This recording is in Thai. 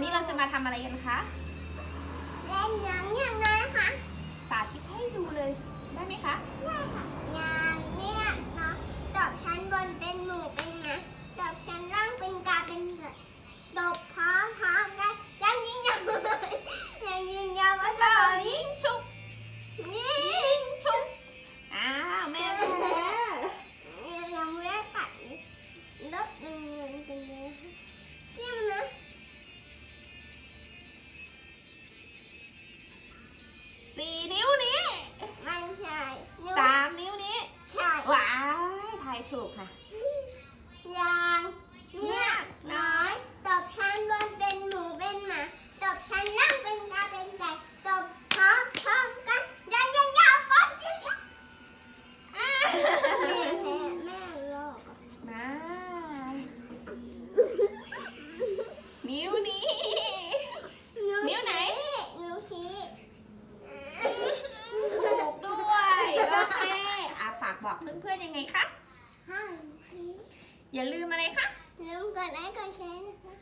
ำอะไรกันคะ เล่นอย่างเนี้ยนะคะ สาธิตให้ดูเลยได้ไหมคะ ถูกค่ะอย่างเนี้ยน้อย ตบชั้นบนเป็นหมูเป็นหมา ตบชั้นล่างเป็นกาเป็นไก่ ตบพร้อมพร้อมกันยังยังยาวป๊อปยิ่งชักแม่แม่แม่ลอกมา นิ้วนี้ นิ้วไหน นิ้วชี้ถูกด้วย โอเค อะฝากบอกเพื่อนๆยังไงคะห้าชี้ อย่าลืมอะไรคะ ลืมกดไลค์กดแชร์นะคะ